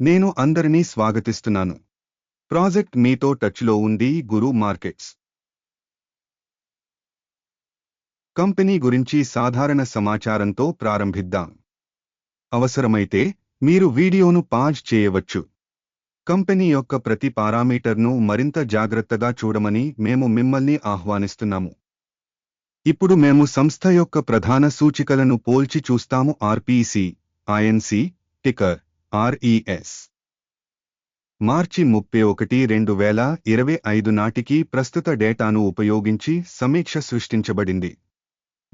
నేను అందరినీ స్వాగతిస్తున్నాను. ప్రాజెక్ట్ మీతో టచ్లో ఉంది గురు మార్కెట్స్. కంపెనీ గురించి సాధారణ సమాచారంతో ప్రారంభిద్దాం. అవసరమైతే మీరు వీడియోను పాజ్ చేయవచ్చు. కంపెనీ యొక్క ప్రతి పారామీటర్ను మరింత జాగ్రత్తగా చూడమని మేము మిమ్మల్ని ఆహ్వానిస్తున్నాము. ఇప్పుడు మేము సంస్థ యొక్క ప్రధాన సూచికలను పోల్చి చూస్తాము. RPC INC ticker RES. మార్చి ముప్పై ఒకటి రెండు వేల ఇరవై ఐదు నాటికి ప్రస్తుత డేటాను ఉపయోగించి సమీక్ష సృష్టించబడింది.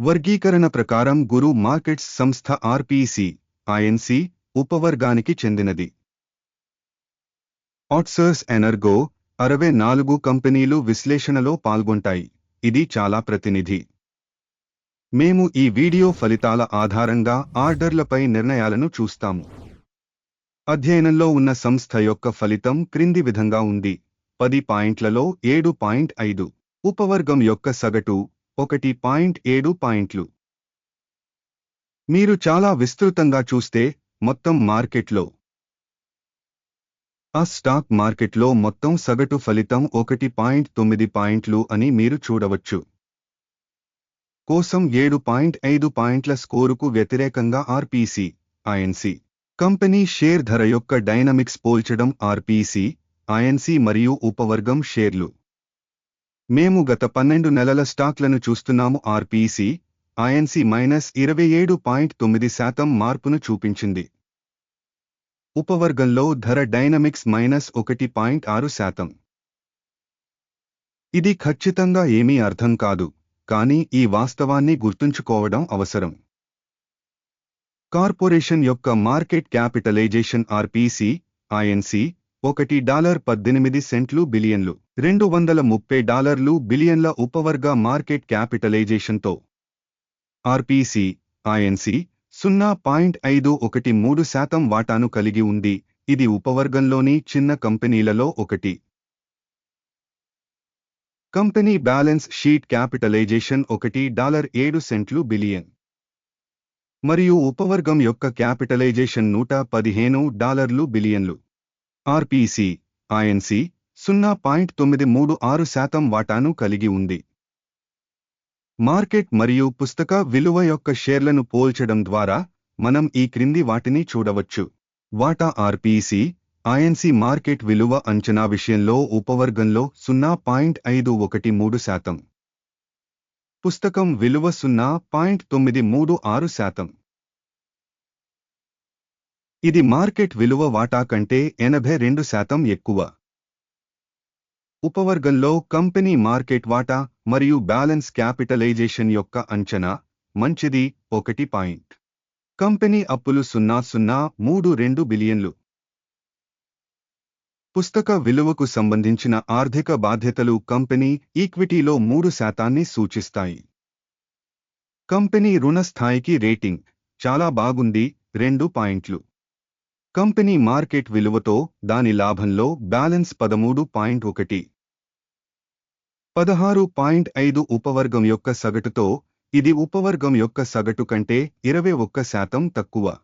వర్గీకరణ ప్రకారం గురు మార్కెట్స్ సంస్థ ఆర్పిసి ఐఎన్సి ఉపవర్గానికి చెందినది. ఆట్సర్స్ ఎనర్గో అరవై నాలుగు కంపెనీలు విశ్లేషణలో పాల్గొంటాయి. ఇది చాలా ప్రతినిధి. మేము ఈ వీడియో ఫలితాల ఆధారంగా ఆర్డర్లపై నిర్ణయాలను చూస్తాము. అధ్యయనంలో ఉన్న సంస్థ యొక్క ఫలితం క్రింది విధంగా ఉంది. పది పాయింట్లలో ఏడు పాయింట్ ఐదు. ఉపవర్గం యొక్క సగటు ఒకటి పాయింట్ ఏడు పాయింట్లు. మీరు చాలా విస్తృతంగా చూస్తే మొత్తం మార్కెట్లో. ఆ స్టాక్ మార్కెట్లో మొత్తం సగటు ఫలితం ఒకటి పాయింట్ తొమ్మిది పాయింట్లు అని మీరు చూడవచ్చు. కోసం ఏడు పాయింట్ ఐదు పాయింట్ల స్కోరుకు వ్యతిరేకంగా ఆర్పిసి ఐఎన్సీ కంపెనీ షేర్ ధర యొక్క డైనమిక్స్ పోల్చడం ఆర్పిసి ఐఎన్సి మరియు ఉపవర్గం షేర్లు. మేము గత పన్నెండు నెలల స్టాక్లను చూస్తున్నాము ఆర్పిసి ఐఎన్సి మైనస్ ఇరవై ఏడు పాయింట్ తొమ్మిది శాతం మార్పును చూపించింది. ఉపవర్గంలో ధర డైనమిక్స్ మైనస్ ఒకటి పాయింట్ ఆరు శాతం. ఇది ఖచ్చితంగా ఏమీ అర్థం కాదు కానీ ఈ వాస్తవాన్ని గుర్తుంచుకోవడం అవసరం. కార్పొరేషన్ యొక్క మార్కెట్ క్యాపిటలైజేషన్ ఆర్పిసి ఐఎన్సి ఒకటి డాలర్ పద్దెనిమిది సెంట్లు బిలియన్లు రెండు వందల ముప్పై డాలర్లు బిలియన్ల ఉపవర్గ మార్కెట్ క్యాపిటలైజేషన్తో. ఆర్పిసి ఐఎన్సి సున్నా పాయింట్ ఐదు ఒకటి మూడు శాతం వాటాను కలిగి ఉంది ఇది ఉపవర్గంలోని చిన్న కంపెనీలలో ఒకటి. కంపెనీ బ్యాలెన్స్ షీట్ క్యాపిటలైజేషన్ ఒకటి డాలర్ ఏడు సెంట్లు బిలియన్. మరియు ఉపవర్గం యొక్క క్యాపిటలైజేషన్ నూట పదిహేను డాలర్లు బిలియన్లు. ఆర్పిసి ఐఎన్సి సున్నా పాయింట్ తొమ్మిది మూడు ఆరు శాతం వాటాను కలిగి ఉంది. మార్కెట్ మరియు పుస్తక విలువ యొక్క షేర్లను పోల్చడం ద్వారా మనం ఈ క్రింది వాటిని చూడవచ్చు. వాటా ఆర్పిసి ఐఎన్సి మార్కెట్ విలువ అంచనా విషయంలో ఉపవర్గంలో సున్నా పాయింట్ ఐదు ఒకటి మూడు శాతం. పుస్తకం విలువ సున్నా పాయింట్ తొమ్మిది మూడు ఆరు శాతం. ఇది మార్కెట్ విలువ వాటా కంటే ఎనభై రెండు శాతం ఎక్కువ. ఉపవర్గంలో కంపెనీ మార్కెట్ వాటా మరియు బ్యాలెన్స్ క్యాపిటలైజేషన్ యొక్క అంచనా మంచిది ఒకటి పాయింట్. కంపెనీ అప్పులు సున్నా సున్నా మూడు రెండు బిలియన్లు. పుస్తక విలువకు సంబంధించిన ఆర్థిక బాధ్యతలు కంపెనీ ఈక్విటీలో మూడు శాతాన్ని సూచిస్తాయి. కంపెనీ రుణ స్థాయికి రేటింగ్ చాలా బాగుంది రెండు పాయింట్లు. కంపెనీ మార్కెట్ విలువతో దాని లాభంలో బ్యాలెన్స్ పదమూడు పాయింట్ ఒకటి. పదహారు పాయింట్ ఐదు ఉపవర్గం యొక్క సగటుతో ఇది ఉపవర్గం యొక్క సగటు కంటే ఇరవై ఒక్క శాతం తక్కువ.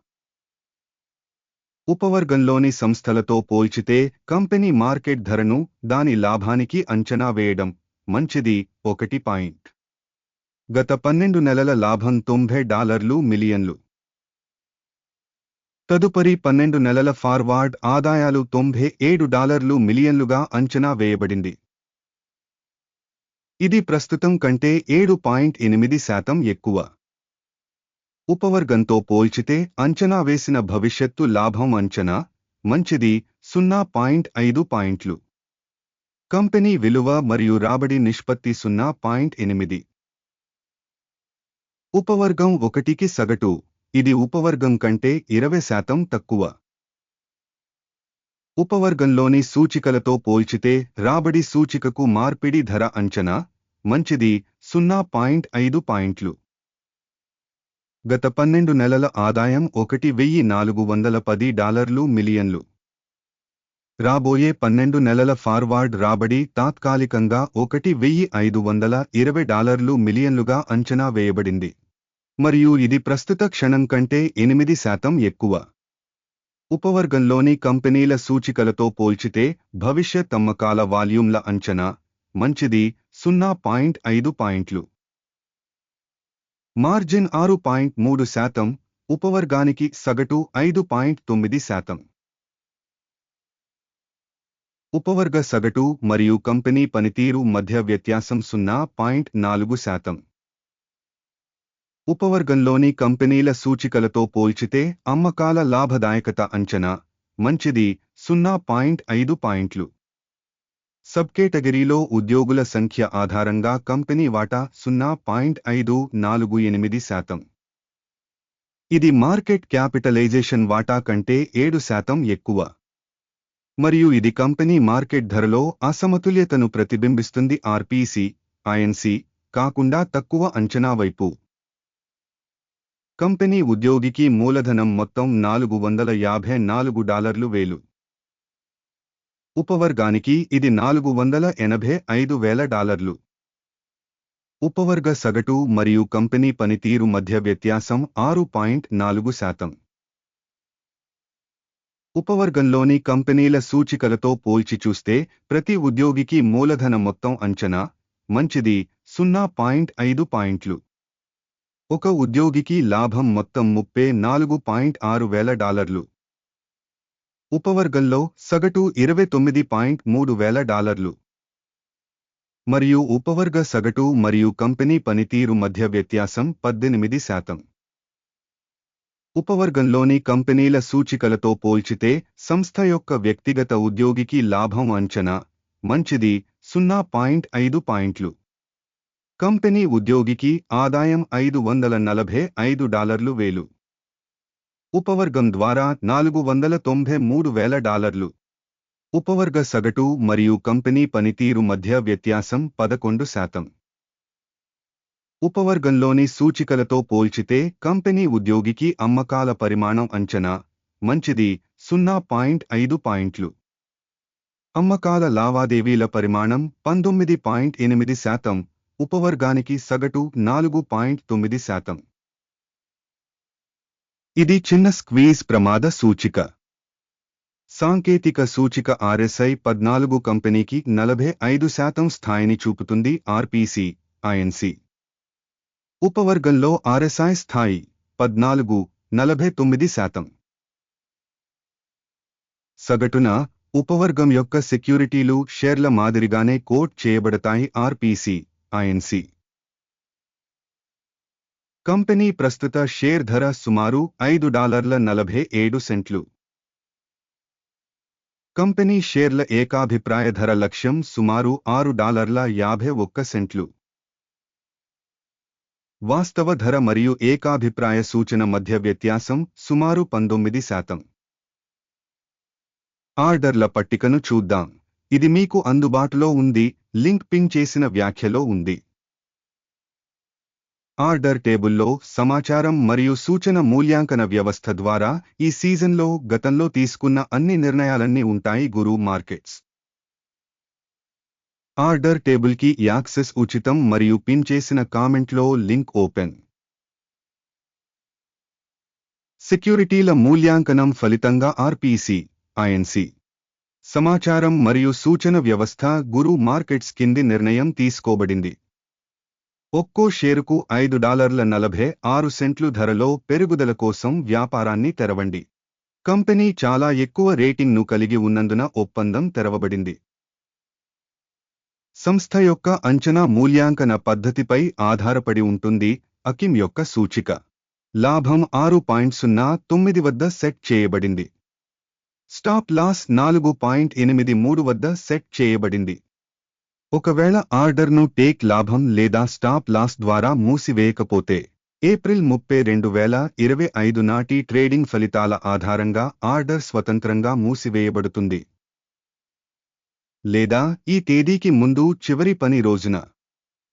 ఉపవర్గంలోని సంస్థలతో పోల్చితే కంపెనీ మార్కెట్ ధరను దాని లాభానికి అంచనా వేయడం మంచిది ఒకటి పాయింట్. గత పన్నెండు నెలల లాభం తొంభై డాలర్లు మిలియన్లు. తదుపరి పన్నెండు నెలల ఫార్వార్డ్ ఆదాయాలు తొంభై ఏడు డాలర్లు మిలియన్లుగా అంచనా వేయబడింది. ఇది ప్రస్తుతం కంటే ఏడు పాయింట్ ఎనిమిది శాతం ఎక్కువ. ఉపవర్గంతో పోల్చితే అంచనా వేసిన భవిష్యత్తు లాభం అంచనా మంచిది సున్నా పాయింట్ ఐదు పాయింట్లు. కంపెనీ విలువ మరియు రాబడి నిష్పత్తి సున్నా పాయింట్ ఎనిమిది. ఉపవర్గం ఒకటికి సగటు ఇది ఉపవర్గం కంటే ఇరవై శాతం తక్కువ. ఉపవర్గంలోని సూచికలతో పోల్చితే రాబడి సూచికకు మార్పిడి ధర అంచనా మంచిది సున్నా పాయింట్ ఐదు పాయింట్లు. గత పన్నెండు నెలల ఆదాయం ఒకటి వెయ్యి నాలుగు వందల పది డాలర్లు మిలియన్లు. రాబోయే పన్నెండు నెలల ఫార్వార్డ్ రాబడి తాత్కాలికంగా ఒకటి వెయ్యి ఐదు వందల ఇరవై డాలర్లు మిలియన్లుగా అంచనా వేయబడింది. మరియు ఇది ప్రస్తుత క్షణం కంటే ఎనిమిది శాతం ఎక్కువ. ఉపవర్గంలోని కంపెనీల సూచికలతో పోల్చితే భవిష్యత్ అమ్మకాల వాల్యూమ్ల అంచనా మంచిది సున్నా పాయింట్ ఐదు పాయింట్లు. మార్జిన్ ఆరు పాయింట్ మూడు శాతం ఉపవర్గానికి సగటు ఐదు పాయింట్ తొమ్మిది శాతం. ఉపవర్గ సగటు మరియు కంపెనీ పనితీరు మధ్య వ్యత్యాసం సున్నా పాయింట్ నాలుగు శాతం. ఉపవర్గంలోని కంపెనీల సూచికలతో పోల్చితే అమ్మకాల లాభదాయకత అంచనా మంచిది సున్నా పాయింట్ ఐదు పాయింట్లు. సబ్ కేటగిరీలో ఉద్యోగుల సంఖ్య ఆధారంగా కంపెనీ వాటా సున్నా పాయింట్ ఐదు నాలుగు ఎనిమిది శాతం. ఇది మార్కెట్ క్యాపిటలైజేషన్ వాటా కంటే ఏడు శాతం ఎక్కువ. మరియు ఇది కంపెనీ మార్కెట్ ధరలో అసమతుల్యతను ప్రతిబింబిస్తుంది ఆర్పీసీ ఐఎన్సీ కాకుండా తక్కువ అంచనా వైపు. కంపెనీ ఉద్యోగికి మూలధనం మొత్తం నాలుగు వందల యాభై నాలుగు డాలర్లు వేలు. ఉపవర్గానికి ఇది నాలుగు వందల ఎనభై ఐదు వేల డాలర్లు. ఉపవర్గ సగటు మరియు కంపెనీ పనితీరు మధ్య వ్యత్యాసం ఆరు పాయింట్ నాలుగు శాతం. ఉపవర్గంలోని కంపెనీల సూచికలతో పోల్చి చూస్తే ప్రతి ఉద్యోగికి మూలధన మొత్తం అంచనా మంచిది సున్నా పాయింట్ ఐదు పాయింట్లు. ఒక ఉద్యోగికి లాభం మొత్తం ముప్పై నాలుగు పాయింట్ ఆరు వేల డాలర్లు. ఉపవర్గంలో సగటు ఇరవై తొమ్మిది పాయింట్ మూడు వేల డాలర్లు. మరియు ఉపవర్గ సగటు మరియు కంపెనీ పనితీరు మధ్య వ్యత్యాసం పద్దెనిమిది శాతం. ఉపవర్గంలోని కంపెనీల సూచికలతో పోల్చితే సంస్థ యొక్క వ్యక్తిగత ఉద్యోగికి లాభం అంచనా మంచిది సున్నా పాయింట్ ఐదు పాయింట్లు. కంపెనీ ఉద్యోగికి ఆదాయం ఐదు వందల నలభై ఐదు డాలర్లు వేలు. ఉపవర్గం ద్వారా నాలుగు వందల తొంభై మూడు వేల డాలర్లు. ఉపవర్గ సగటు మరియు కంపెనీ పనితీరు మధ్య వ్యత్యాసం పదకొండు శాతం. ఉపవర్గంలోని సూచికలతో పోల్చితే కంపెనీ ఉద్యోగికి అమ్మకాల పరిమాణం అంచనా మంచిది సున్నా పాయింట్ ఐదు పాయింట్లు. అమ్మకాల లావాదేవీల పరిమాణం పంతొమ్మిది పాయింట్ ఎనిమిది శాతం ఉపవర్గానికి సగటు నాలుగు పాయింట్ తొమ్మిది శాతం. ఇది చిన్న స్క్వీజ్ ప్రమాద సూచిక. సాంకేతిక సూచిక ఆర్ఎస్ఐ పద్నాలుగు కంపెనీకి నలభై ఐదు శాతం స్థాయిని చూపుతుంది ఆర్పిసి ఐఎన్సి. ఉపవర్గంలో ఆర్ఎస్ఐ స్థాయి పద్నాలుగు నలభై తొమ్మిది శాతం. సగటున ఉపవర్గం యొక్క సెక్యూరిటీలు షేర్ల మాదిరిగానే కోట్ చేయబడతాయి ఆర్పిసి ఐఎన్సీ. కంపెనీ ప్రస్తుత షేర్ ధర సుమారు ఐదు డాలర్ల నలభై ఏడు సెంట్లు. కంపెనీ షేర్ల ఏకాభిప్రాయ ధర లక్ష్యం సుమారు ఆరు డాలర్ల యాభై ఒక్క సెంట్లు. వాస్తవ ధర మరియు ఏకాభిప్రాయ సూచన మధ్య వ్యత్యాసం సుమారు పంతొమ్మిది శాతం. ఆర్డర్ల పట్టికను చూద్దాం. ఇది మీకు అందుబాటులో ఉంది లింక్ పింగ్ చేసిన వ్యాఖ్యలో ఉంది. ఆర్డర్ టేబుల్లో సమాచారం మరియు సూచన మూల్యాంకన వ్యవస్థ ద్వారా ఈ సీజన్లో గతంలో తీసుకున్న అన్ని నిర్ణయాలన్నీ ఉంటాయి గురు మార్కెట్స్. ఆర్డర్ టేబుల్కి యాక్సెస్ ఉచితం మరియు పిన్ చేసిన కామెంట్లో లింక్ ఓపెన్. సెక్యూరిటీల మూల్యాంకనం ఫలితంగా ఆర్పీసీ ఐఎన్సీ. సమాచారం మరియు సూచన వ్యవస్థ గురు మార్కెట్స్ కింది నిర్ణయం తీసుకోబడింది. ఒక్కో షేరుకు ఐదు డాలర్ల నలభై ఆరు సెంట్లు ధరలో పెరుగుదల కోసం వ్యాపారాన్ని తెరవండి. కంపెనీ చాలా ఎక్కువ రేటింగ్ను కలిగి ఉన్నందున ఒప్పందం తెరవబడింది. సంస్థ యొక్క అంచనా మూల్యాంకన పద్ధతిపై ఆధారపడి ఉంటుంది అకిమ్ యొక్క సూచిక. లాభం ఆరు పాయింట్ సున్నా తొమ్మిది వద్ద సెట్ చేయబడింది. స్టాప్ లాస్ నాలుగు పాయింట్ ఎనిమిది మూడు వద్ద సెట్ చేయబడింది. ఒకవేళ ఆర్డర్ను టేక్ లాభం లేదా స్టాప్ లాస్ ద్వారా మూసివేయకపోతే ఏప్రిల్ ముప్పై రెండు వేల ఇరవై ఐదు నాటి ట్రేడింగ్ ఫలితాల ఆధారంగా ఆర్డర్ స్వతంత్రంగా మూసివేయబడుతుంది. లేదా ఈ తేదీకి ముందు చివరి పని రోజున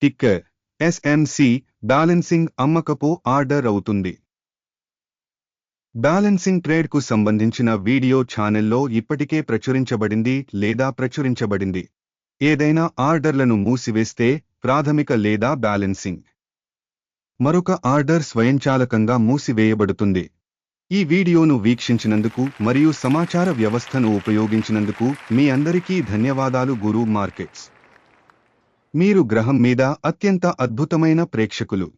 టిక్కర్ ఎస్ఎంసి బ్యాలెన్సింగ్ అమ్మకపు ఆర్డర్ అవుతుంది. బ్యాలెన్సింగ్ ట్రేడ్కు సంబంధించిన వీడియో ఛానెల్లో ఇప్పటికే ప్రచురించబడింది లేదా ప్రచురించబడింది. ఏదైనా ఆర్డర్లను మూసివేస్తే ప్రాథమిక లేదా బ్యాలెన్సింగ్. మరొక ఆర్డర్ స్వయంచాలకంగా మూసివేయబడుతుంది. ఈ వీడియోను వీక్షించినందుకు మరియు సమాచార వ్యవస్థను ఉపయోగించినందుకు మీ అందరికీ ధన్యవాదాలు గురు మార్కెట్స్. మీరు గ్రహం మీద అత్యంత అద్భుతమైన ప్రేక్షకులు.